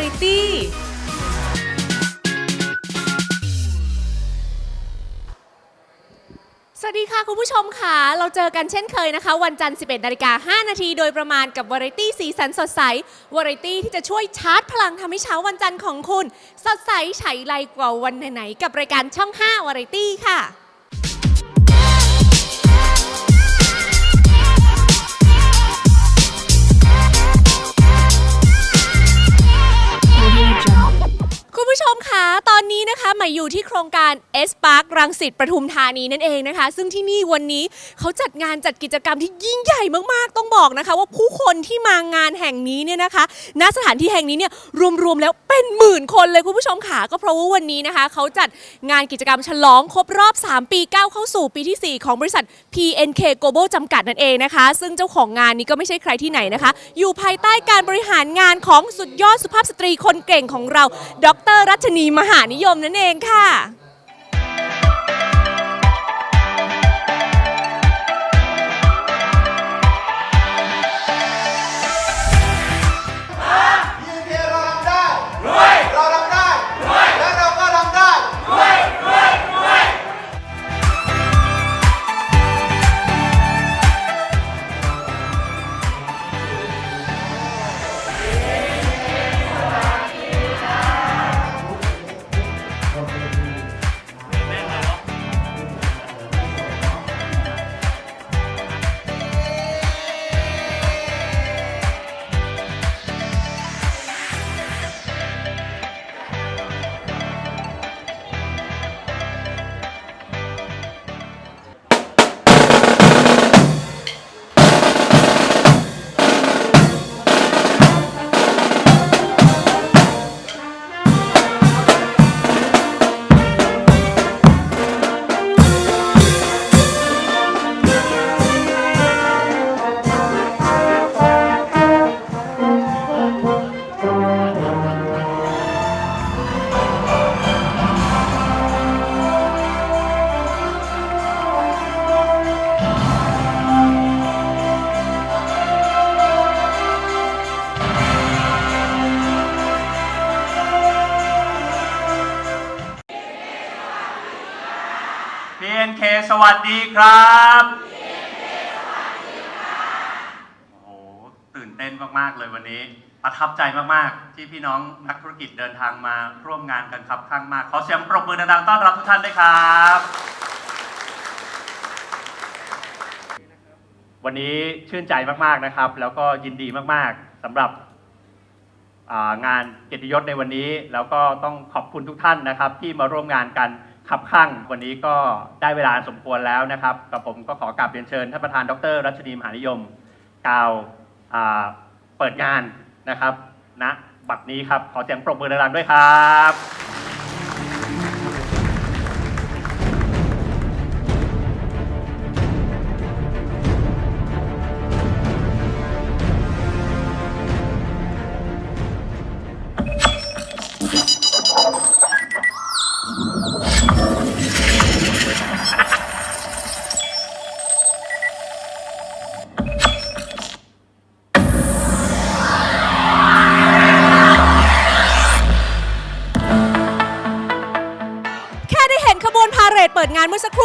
รตี้สวัสดีค่ะ คุณผู้ชมค่ะ เราเจอกันเช่นเคยนะคะ วันจันทร์ 11นาฬิกา5นาทีโดยประมาณกับวาไรตี้สีสันสดใสวาไรตี้ที่จะช่วยชาร์จพลังทำให้เช้าวันจันทร์ของคุณ สดใสไฉไลกว่าวันไหนๆกับรายการช่อง 5วาไรตี้ค่ะ คุณผู้ชมคะตอนนี้นะคะหมายอยู่ที่โครงการ S Park รังสิตปทุมธานีนั่นเองนะคะ ซึ่งที่นี่วันนี้เขาจัดงานจัดกิจกรรมที่ยิ่งใหญ่มากๆ ต้องบอกนะคะ ว่าผู้คนที่มางานแห่งนี้เนี่ยนะคะณสถานที่แห่งนี้เนี่ยรวมๆแล้วเป็นหมื่นคนเลยคุณผู้ชมค่ะก็เพราะว่าวันนี้นะคะเขาจัดงานกิจกรรมฉลองครบรอบ 3 ปีก้าวเข้าสู่ปีที่ 4 ของบริษัท PNK Global จำกัดนั่นเองนะคะ ซึ่งเจ้าของงานนี้ก็ไม่ใช่ใครที่ไหนนะคะ อยู่ภายใต้การบริหารงานของสุดยอดสุภาพสตรีคนเก่งของเราดรรัชนีมหานิยมนั่นเองค่ะ วัสดีครับโอ้โหตื่นเต้นมากๆเลยวันนี้ ประทับใจมากๆ ที่พี่น้องนักธุรกิจเดินทางมาร่วมงานกันครับข้างมาก ขอเสียงปรบมือดังๆต้อนรับทุกท่านด้วยครับ วันนี้ชื่นใจมากๆนะครับ แล้วก็ยินดีมากๆสำหรับงานเกียรติยศในวันนี้ แล้วก็ต้องขอบคุณทุกท่านนะครับ ที่มาร่วมงานกัน ขับข้างวันนี้ก็ได้เวลาสมควรแล้วนะครับ กับผมก็ขอกราบเรียนเชิญท่านประธานดร รัชนีมหานิยม กล่าวเปิดงานนะครับณบัดนี้ครับ ขอเสียงปรบมือดังๆด้วยครับ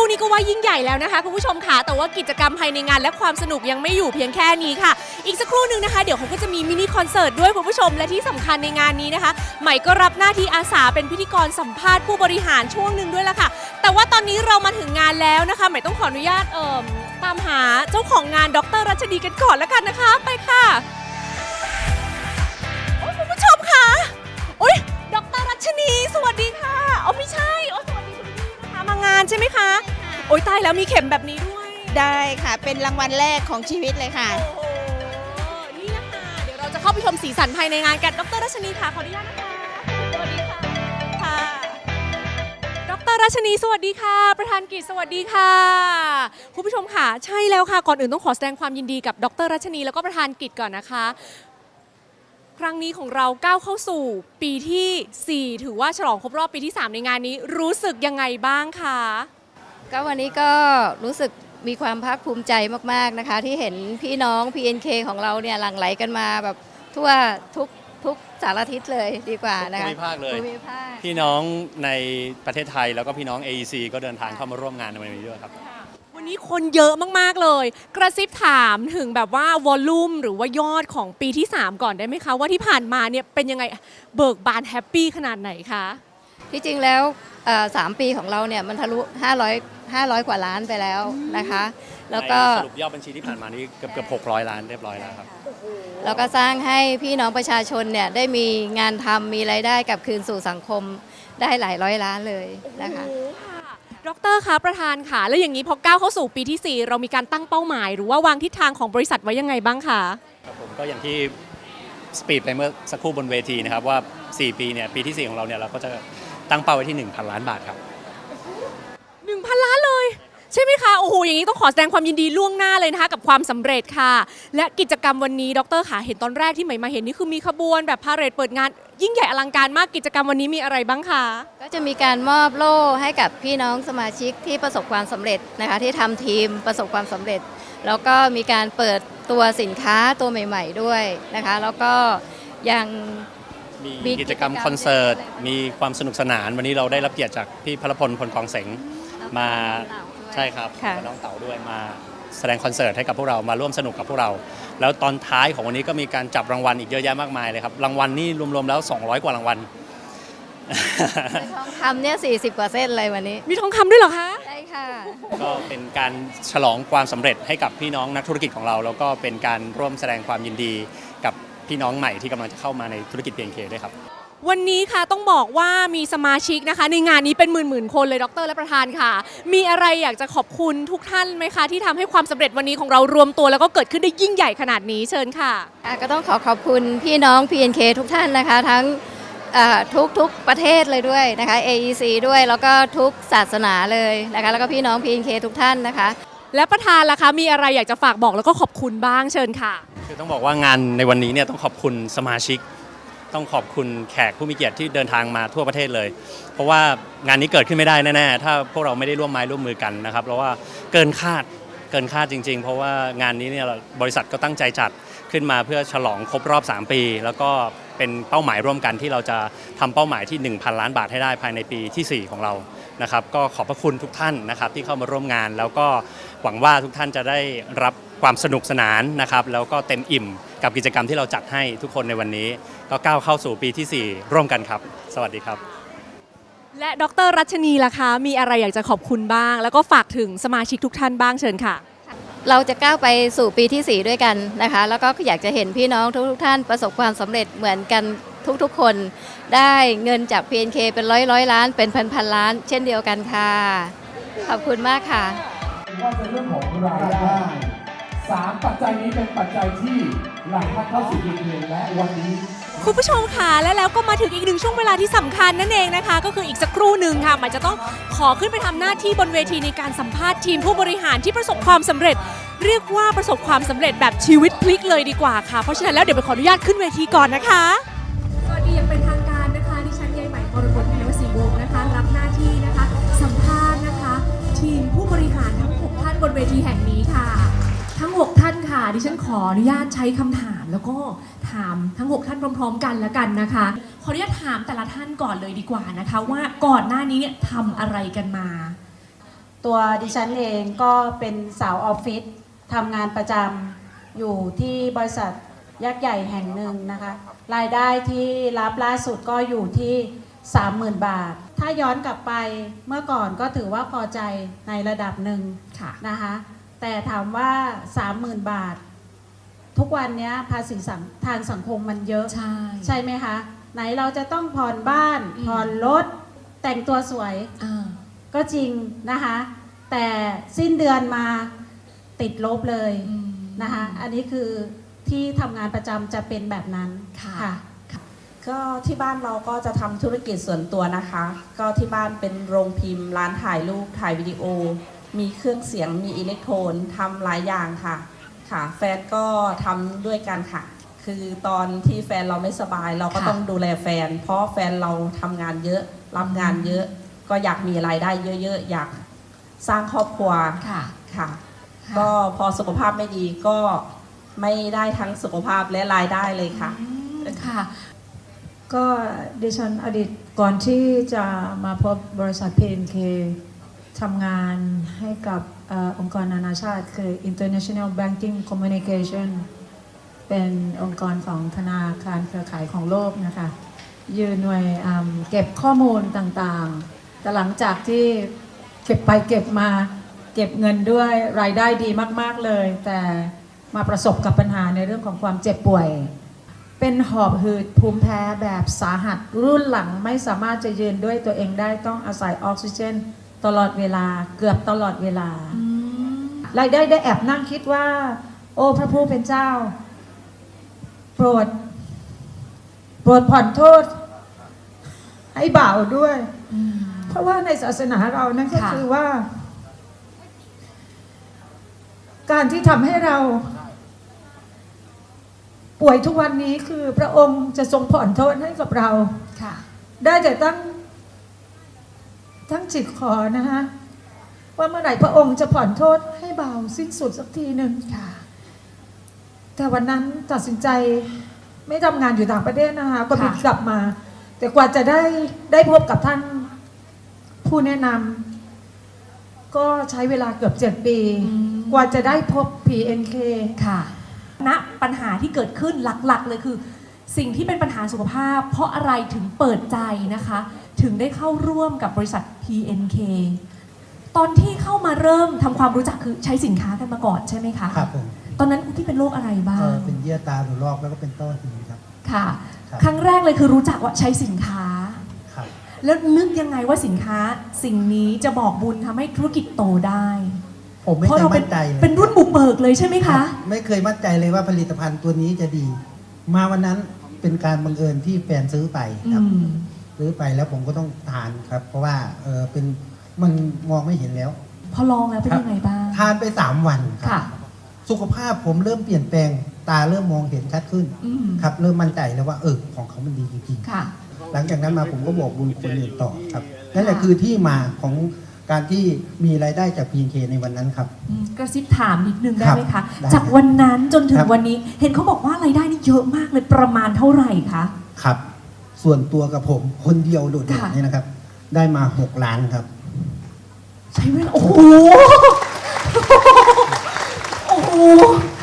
คู่นี้ก็ว่ายิ่งใหญ่แล้วนะคะคุณผู้ชมค่ะแต่ว่ากิจกรรมภายในงานและความสนุกยังไม่อยู่เพียงแค่นี้ค่ะ อีกสักครู่หนึ่งนะคะ เดี๋ยวเขาก็จะมีมินิคอนเสิร์ตด้วยคุณผู้ชมและที่สำคัญในงานนี้นะคะ ใหม่ก็รับหน้าที่อาสาเป็นพิธีกรสัมภาษณ์ผู้บริหารช่วงหนึ่งด้วยละค่ะ แต่ว่าตอนนี้เรามาถึงงานแล้วนะคะใหม่ต้องขออนุญาตเอ่มตามหาเจ้าของงานดรรัชดีกันก่อนแล้วกันนะคะ ไปค่ะโอ้คุณผู้ชมค่ะโอ้ยดรรัชนีสวัสดีค่ะอ๋อไม่ใช่อ๋อสวัสดีคุณพี่นะคะมางานใช่ไหมคะ โอ้ยตายแล้วมีเข็มแบบนี้ด้วย ได้ค่ะ เป็นรางวัลแรกของชีวิตเลยค่ะ โอ้โห นี่นะคะ เดี๋ยวเราจะเข้าไปชมสีสันภายในงานกัน ดรรัชนีค่ะ ขออนุญาตนะคะ สวัสดีค่ะ ค่ะ ดรรัชนี สวัสดีค่ะ ประธานกิจ สวัสดีค่ะ คุณผู้ชมค่ะ ใช่แล้วค่ะ ก่อนอื่นต้องขอแสดงความยินดีกับ ดรรัชนี แล้วก็ประธานกิจก่อนนะคะ ครั้งนี้ของเราก้าวเข้าสู่ปีที่ 4 ถือว่าฉลองครบรอบปีที่ 3 ในงานนี้ รู้สึกยังไงบ้างคะ ก็วันนี้ก็รู้สึกมีความภาคภูมิใจมากๆนะคะ ที่เห็นพี่น้อง PNK ของเราเนี่ยหลั่งไหลกันมาแบบทั่วทุกทุกสารทิศเลยดีกว่านะคะภูมิภาคเลย ภูมิภาค พี่น้องในประเทศไทยแล้วก็พี่น้อง AEC ก็เดินทางเข้ามาร่วมงานในวันนี้ด้วยครับ วันนี้คนเยอะมาก ๆ เลย กระซิบถามถึงแบบว่าวอลลุ่มหรือว่ายอดของปีที่ 3 ก่อนได้ไหมคะ ว่าที่ผ่านมาเนี่ยเป็นยังไงเบิกบานแฮปปี้ขนาดไหนคะ ที่จริงแล้วเอ่อ สามปีของเราเนี่ยมันทะลุ 500 500 กว่าล้านไปแล้วนะคะ แล้วก็สรุปยอดบัญชีที่ผ่านมานี่เกือบเกือบ600 ล้านเรียบร้อยแล้วครับแล้วก็สร้างให้พี่น้องประชาชนเนี่ยได้มีงานทำมีรายได้กลับคืนสู่สังคมได้หลายร้อยล้านเลยนะคะโอ้โหค่ะดรคะประธานค่ะ แล้วอย่างนี้พอก้าวเข้าสู่ปีที่ 4 เรามีการตั้งเป้าหมาย หรือว่าวางทิศทางของบริษัทไว้ยังไงบ้างคะครับผมก็อย่างที่สปีดไปเมื่อสักครู่บนเวทีนะครับว่า 4 ปีเนี่ยปีที่ 4 ของเราเนี่ยเราก็จะ ตั้งเป้าไว้ที่ 1,000 ล้านบาทครับ1,000ล้านเลย ใช่ไหมคะ โอ้โห อย่างนี้ต้องขอแสดงความยินดีล่วงหน้าเลยนะคะ กับความสำเร็จค่ะ และกิจกรรมวันนี้ดรค่ะเห็นตอนแรกที่ใหม่มาเห็นนี่คือมีขบวนแบบพาเหรดเปิดงาน ยิ่งใหญ่อลังการมากกิจกรรมวันนี้มีอะไรบ้างคะก็จะมีการมอบโล่ให้กับพี่น้องสมาชิกที่ประสบความสำเร็จนะคะ ที่ทำทีมประสบความสำเร็จ แล้วก็มีการเปิดตัวสินค้าตัวใหม่ ๆ ด้วยนะคะ แล้วก็ยัง มีมีกิจกรรมกิจกรรมคอนเสิร์ตเยอะเลยมีความสนุกสนาน วันนี้เราได้รับเกียรติจากพี่พลพลพลกองเสงมาใช่ครับค่ะ และน้องเต๋าด้วยมาแสดงคอนเสิร์ตให้กับพวกเรามาร่วมสนุกกับพวกเรา แล้วตอนท้ายของวันนี้ก็มีการจับรางวัลอีกเยอะแยะมากมายเลยครับรางวัลนี่รวมๆแล้ว 200 กว่ารางวัลทองคำเนี่ย40กว่าเส้นเลยวันนี้มีทองคำด้วยเหรอคะ ใช่ค่ะ ก็เป็นการฉลองความสำเร็จให้กับพี่น้องนักธุรกิจของเรา แล้วก็เป็นการร่วมแสดงความยินดีกับ พี่น้องใหม่ที่กำลังจะเข้ามาในธุรกิจ PNK ด้วยครับ วันนี้ค่ะต้องบอกว่ามีสมาชิกนะคะ ในงานนี้เป็นหมื่นๆคนเลยดรและประธานค่ะ มีอะไรอยากจะขอบคุณทุกท่านไหมคะ ที่ทำให้ความสำเร็จวันนี้ของเรารวมตัว แล้วก็เกิดขึ้นได้ยิ่งใหญ่ขนาดนี้เชิญค่ะ อะก็ต้องขอขอบคุณพี่น้อง PNK ทุกท่านนะคะ ทั้งเอ่อทุกทุกประเทศเลยด้วยนะคะ AEC ด้วยแล้วก็ทุกศาสนาเลยนะคะแล้วก็พี่น้อง PNK ทุกท่านนะคะ และประธานล่ะคะมีอะไรอยากจะฝากบอกแล้วก็ขอบคุณบ้างเชิญค่ะ คือต้องบอกว่างานในวันนี้เนี่ยต้องขอบคุณสมาชิก ต้องขอบคุณแขกผู้มีเกียรติที่เดินทางมาทั่วประเทศเลย เพราะว่างานนี้เกิดขึ้นไม่ได้แน่ๆถ้าพวกเราไม่ได้ร่วมไม้ร่วมมือกันนะครับเพราะว่าเกินคาดเกินคาดจริง ๆ เพราะว่างานนี้เนี่ยบริษัทก็ตั้งใจจัดขึ้นมาเพื่อฉลองครบรอบ 3 ปี แล้วก็เป็นเป้าหมายร่วมกันที่เราจะทำเป้าหมายที่ 1,000 ล้านบาทให้ได้ภายในปีทีสี่4 ของเรา นะครับก็ขอบพระคุณทุกท่านนะครับที่เข้ามาร่วมงาน แล้วก็หวังว่าทุกท่านจะได้รับความสนุกสนานนะครับแล้วก็เต็มอิ่มกับกิจกรรมที่เราจัดให้ทุกคนในวันนี้ ก็ก้าวเข้าสู่ปีที่ 4 ร่วมกันครับ สวัสดีครับ และดรรัชนีล่ะคะ มีอะไรอยากจะขอบคุณบ้าง แล้วก็ฝากถึงสมาชิกทุกท่านบ้างเชิญค่ะ เราจะก้าวไปสู่ปีที่ 4 ด้วยกันนะคะ แล้วก็อยากจะเห็นพี่น้องทุกๆท่านประสบความสำเร็จเหมือนกัน ทุกๆ คนได้เงินจาก PNK เป็นร้อยร้อยๆล้าน เป็นพันพันๆล้าน เช่นเดียวกันค่ะ ขอบคุณมากค่ะว่าจะเรื่องของรายได้สามปัจจัยนี้เป็นปัจจัยที่หลั่งพัดเข้าสู่ดินเงินและวันนี้คุณผู้ชมค่ะและแล้วก็มาถึงอีกหนึ่งช่วงเวลาที่สำคัญนั่นเองนะคะ ก็คืออีกสักครู่หนึ่งค่ะหมายจะต้องขอขึ้นไปทำหน้าที่บนเวทีในการสัมภาษณ์ทีมผู้บริหารที่ประสบความสำเร็จ เรียกว่าประสบความสำเร็จแบบชีวิตพลิกเลยดีกว่าค่ะเพราะฉะนั้นแล้วเดี๋ยวไปขออนุญาตขึ้นเวทีก่อนนะคะสวัสดี อย่างเป็นทางการนะคะดิฉันยายใหม่กรกฎเทวศรีวงศ์นะคะ รับหน้าที่นะคะ สัมภาษณ์นะคะ ทีมผู้บริหารทั้ง 6 ท่านบนเวทีแห่งนี้ค่ะ ทั้ง 6 ท่านค่ะ ดิฉันขออนุญาตใช้คำถามแล้วก็ถามทั้ง 6 ท่านพร้อม ๆ กันล้วกันนะคะ ขออนุญาตถามแต่ละท่านก่อนเลยดีกว่านะคะ ว่าก่อนหน้านี้เนี่ยทำอะไรกันมา ตัวดิฉันเองก็เป็นสาวออฟฟิศทำงานประจำอยู่ที่บริษัท ยักษ์ใหญ่แห่งหนึ่งนะคะ รายได้ที่รับล่าสุดก็อยู่ที่ 30,000 บาท ถ้าย้อนกลับไปเมื่อก่อนก็ถือว่าพอใจในระดับหนึ่งค่ะนะคะ แต่ถามว่า 30,000 บาท ทุกวันเนี้ยภาษีสังทางสังคมมันเยอะ ใช่ใช่ไหมคะ ไหนเราจะต้องผ่อนบ้านอืมผ่อนรถแต่งตัวสวยอ่าก็จริงนะคะ แต่สิ้นเดือนมาติดลบเลยอืมนะคะ อันนี้คือ ที่ทำงานประจำจะเป็นแบบนั้นค่ะค่ะ ก็ที่บ้านเราก็จะทำธุรกิจส่วนตัวนะคะ ก็ที่บ้านเป็นโรงพิมพ์ ร้านถ่ายรูปถ่ายวิดีโอ มีเครื่องเสียงมีอิเล็กโทรนทำหลายอย่างค่ะค่ะ แฟนก็ทำด้วยกันค่ะ คือตอนที่แฟนเราไม่สบายเราก็ค่ะต้องดูแลแฟน เพราะแฟนเราทำงานเยอะรับงานเยอะ ก็อยากมีรายได้เยอะๆอยากสร้างครอบครัวค่ะค่ะ ก็พอสุขภาพไม่ดีก็ ไม่ได้ทั้งสุขภาพและรายได้เลยค่ะ ค่ะ ก็ดิฉันอดีตก่อนที่จะมาพบบริษัท PNK ทำงานให้กับเออองค์กรนานาชาติ คือ International Banking Communication เป็นองค์กรของธนาคารเครือข่ายของโลกนะคะอยู่หน่วยอืมเก็บข้อมูลต่างๆ แต่หลังจากที่เก็บไปเก็บมาเก็บเงินด้วยรายได้ดีมาก ๆ เลย แต่ มาประสบกับปัญหาในเรื่องของความเจ็บป่วย เป็นหอบหืดภูมิแพ้แบบสาหัสรุ่นหลังไม่สามารถจะยืนด้วยตัวเองได้ต้องอาศัยออกซิเจน ตลอดเวลาเกือบตลอดเวลารายได้ได้แอบนั่งคิดว่า โอ้พระผู้เป็นเจ้า โปรด โปรดผ่อนโทษ ให้บ่าวด้วย เพราะว่าในศาสนาเรานั่นก็ค่ะคือว่า การที่ทำให้เรา ป่วยทุกวันนี้คือพระองค์จะทรงผ่อนโทษให้กับเราค่ะ ได้แต่ตั้ง ตั้งจิตขอนะฮะว่าเมื่อไหร่พระองค์จะผ่อนโทษให้เบาสิ้นสุดสักทีหนึ่งค่ะ แต่วันนั้นตัดสินใจไม่ทำงานอยู่ต่างประเทศนะคะก็บินค่ะกลับมา แต่กว่าจะได้ได้พบกับท่านผู้แนะนำก็ใช้เวลาเกือบเจ็ดปี กว่าจะได้พบ PNK ค่ะ ณปัญหาที่เกิดขึ้นหลักๆ เลยคือ สิ่งที่เป็นปัญหาสุขภาพ เพราะอะไรถึงเปิดใจนะคะ ถึงได้เข้าร่วมกับบริษัท PNK ตอนที่เข้ามาเริ่มทำความรู้จักคือใช้สินค้ากันมาก่อนใช่ไหมคะครับผมตอนนั้นที่เป็นโรคอะไรบ้าเองอเป็นเยื่อตาหรือลอกแล้วก็เป็นต้อหินครับ ค่ะครับครั้งแรกเลยคือรู้จักว่าใช้สินค้าครับแล้วนึกยังไงว่าสินค้าสิ่งนี้จะบอกบุญทำให้ธุรกิจโตได้ ผมไม่เพราะเคยเราเป็มั่นนใจเลยเป็นรุ่นบุกเบิกเลยใช่ไหมครัคะบไม่เคยมั่นใจเลยว่าผลิตภัณฑ์ตัวนี้จะดี มาวันนั้นเป็นการบังเอิญที่แฟนซื้อไปครับอืมซื้อไปแล้วผมก็ต้องทานครับ เพราะว่าเออเป็นมันมองไม่เห็นแล้ว พอลองแล้วเป็นยังไงบ้าง ทานไปสามวันครัค่ะ บ สุขภาพผมเริ่มเปลี่ยนแปลงตาเริ่มมองเห็นชัดขึ้น อืมครับ เริ่มมั่นใจแล้วว่าเออของเขามันดีจริงๆค่ะหลังจากนั้นมาผมก็บอกบุญคนอื่นต่อครับนั่นแหละคือที่มาของ การที่มีรายได้จาก PNK ในวันนั้นครับ อืมกระซิบถามนิดนึงได้ครับไหมคะ ได้จากวันนั้นจนถึคงรับ วันนี้ เห็นเขาบอกว่ารายได้นี่เยอะมากเลยประมาณเท่าไหร่คะ ครับ ส่วนตัวกับผมคนเดียวโดดเด่นค่ะ เนี่ยนะครับ ได้มา 6 ล้านครับ ใช้เวลาโอ้โหโอ้โห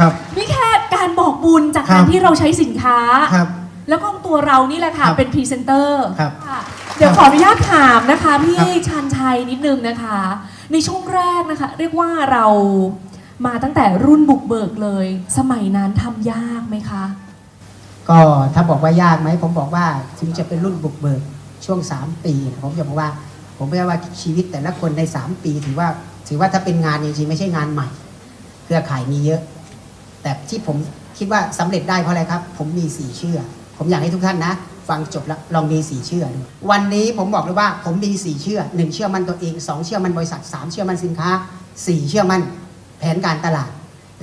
ครับ นี่แค่การบอกบุญจากครัการบที่เราใช้สินค้า ครับ แล้วก็ตัวเรานี่แหละค่ะ ครับเป็นพรีเซนเตอร์ครับ ค่ะเดี๋ยวขออนุญาตถามนะคะพี่ครับชันชัยนิดนึงนะคะ ในช่วงแรกนะคะ เรียกว่าเรามาตั้งแต่รุ่นบุกเบิกเลย สมัยนั้นทำยากไหมคะ ก็ถ้าบอกว่ายากไหมผมบอกว่าถึงจะเป็นรุ่นบุกเบิกช่วง 3 ปีนะผมจะบอกว่า ผมไม่ว่าชีวิตแต่ละคนใน 3 ปี ถือว่าถือว่าถ้าเป็นงานจริงๆไม่ใช่งานใหม่ เครือข่ายมีเยอะ แต่ที่ผมคิดว่าสำเร็จได้เพราะอะไรครับ ผมมีสีเชื่อ ผมอยากให้ทุกท่านนะ ฟังจบแล้วลองมีสีเชื่อดูวันนี้ผมบอกเลยว่าผมมีสีเชื่อหนึ่งเชื่อมันตัวเองสองเชื่อมันบริษัทสามเชื่อมันสินค้าสี่เชื่อมันแผนการตลาด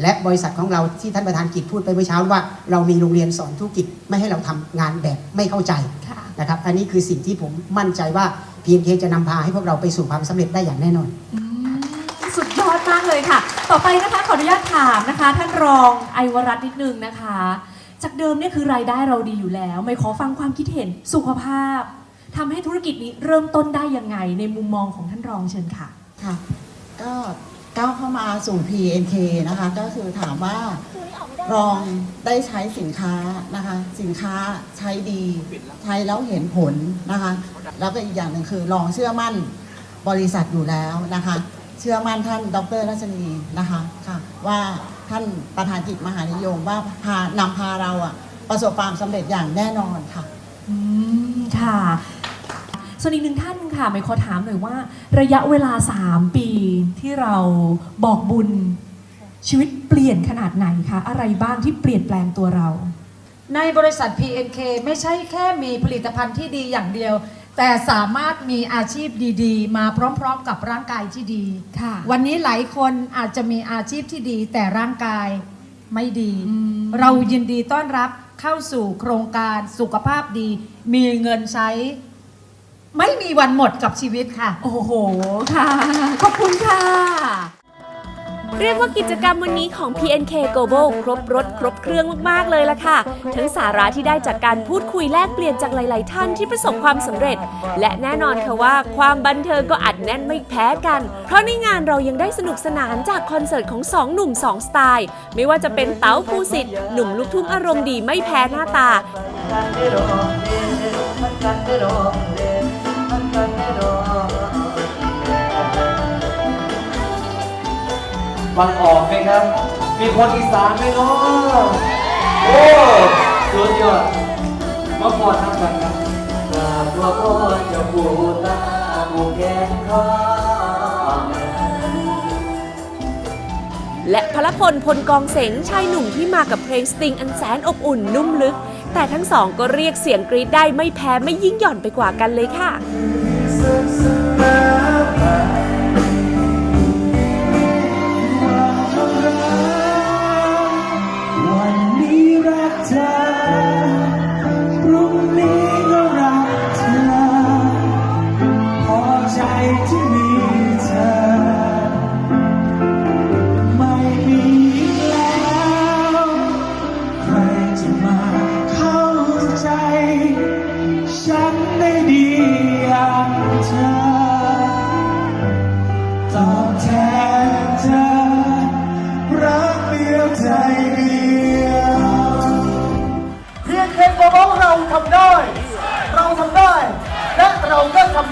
และบริษัทของเราที่ท่านประธานกิจพูดไปเมื่อเช้าว่าเรามีโรงเรียนสอนธุรกิจไม่ให้เราทำงานแบบไม่เข้าใจค่ะนะครับอันนี้คือสิ่งที่ผมมั่นใจว่า PNK จะนำพาให้พวกเราไปสู่ความสำเร็จได้อย่างแน่นอนอืมสุดยอดมากเลยค่ะ ต่อไปนะคะขออนุญาตถามนะคะ ท่านรองไอวรัตน์นิดนึงนะคะ จากเดิมเนี่ยคือรายได้เราดีอยู่แล้ว ไม่ขอฟังความคิดเห็นสุขภาพทำให้ธุรกิจนี้เริ่มต้นได้ยังไง ในมุมมองของท่านรองเชิญค่ะค่ะ ก็ก้าวเข้ามาสู่ PNK นะคะ ก็คือถามว่าลองได้ใช้สินค้านะคะ สินค้าใช้ดี ใช้แล้วเห็นผลนะคะ แล้วก็อีกอย่างหนึ่งคือลองเชื่อมั่นบริษัทอยู่แล้วนะคะ เชื่อมั่นท่านดรรัชนีนะคะค่ะว่า ท่านประธานกิจมหานิยมว่าพานำพาเราอะประสบความสำเร็จอย่างแน่นอนค่ะ อืมค่ะ ส่วนอีกหนึ่งท่านค่ะไม่ขอถามหน่อยว่า ระยะเวลา 3 ปีที่เราบอกบุญชีวิตเปลี่ยนขนาดไหนคะ อะไรบ้างที่เปลี่ยนแปลงตัวเรา ในบริษัท PNK ไม่ใช่แค่มีผลิตภัณฑ์ที่ดีอย่างเดียว แต่สามารถมีอาชีพดีๆ มาพร้อมๆกับร่างกายที่ดี ค่ะ วันนี้หลายคนอาจจะมีอาชีพที่ดี แต่ร่างกายไม่ดี เรายินดีต้อนรับเข้าสู่โครงการสุขภาพดี มีเงินใช้ ไม่มีวันหมดกับชีวิตค่ะ โอ้โห ค่ะ ขอบคุณค่ะ เรียกว่ากิจกรรมวันนี้ของ PNK Global ครบรถครบเครื่องมาก ๆ เลยล่ะค่ะ ทั้งสาระที่ได้จากการพูดคุยแลกเปลี่ยนจากหลาย ๆ ท่านที่ประสบความสำเร็จ และแน่นอนค่ะว่าความบันเทิงก็อัดแน่นไม่แพ้กัน เพราะในงานเรายังได้สนุกสนานจากคอนเสิร์ตของสองหนุ่มสองสไตล์ ไม่ว่าจะเป็นเต๋าภูสิทธิ์หนุ่มลูกทุ่งอารมณ์ดีไม่แพ้หน้าตา ฟังออกไหมครับ มีคนอีสานไหมเนาะโอ้สุดยอดมาพอทำกันครับกราบตัวพ่อเจะปูตาบูแกนข้าและพลพลพลกองเสงชายหนุ่มที่มากับเพลงสตริงอันแสนอบอุ่นนุ่มลึก แต่ทั้งสองก็เรียกเสียงกรี๊ดได้ไม่แพ้ไม่ยิ่งหย่อนไปกว่ากันเลยค่ะ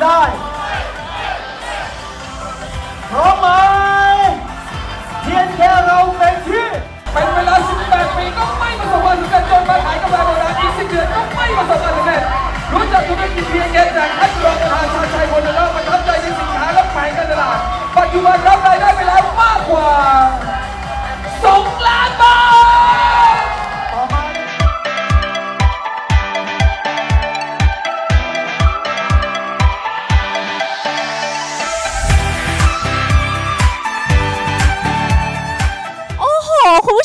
ได้พร้อมไหมเพียงแค่เราเป็นที่เป็นเวลา 18 ปีก็ไม่ประสบความสำเร็จจนมาขายกาแฟโบราณอีกสิบเดือนก็ไม่ประสบความสำเร็จรู้จักธุรกิจเพียงแค่จากท่านรองประธานชาชัยพลแล้วประทับใจในสินค้าและแผนการตลาด ปัจจุบันรับรายได้ไปแล้วมากกว่า 2 ล้านบาท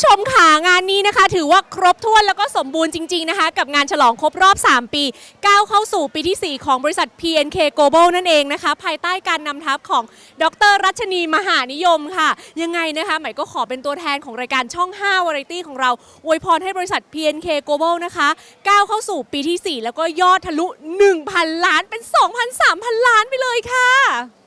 ผู้ชมค่ะงานนี้นะคะ ถือว่าครบถ้วนแล้วก็สมบูรณ์จริง ๆนะคะ กับงานฉลองครบรอบ 3 ปีก้าวเข้าสู่ปีที่ 4 ของบริษัท PNK Global นั่นเองนะคะ ภายใต้การนำทัพของดรรัชนีมหานิยมค่ะ ยังไงนะคะใหม่ก็ขอเป็นตัวแทนของรายการช่อง 5 วาไรตี้ของเราอวยพรให้บริษัท PNK Global นะคะก้าวเข้าสู่ปีที่ 4 แล้วก็ยอดทะลุ 1,000 ล้านเป็น 2,000 3,000 ล้านไปเลยค่ะ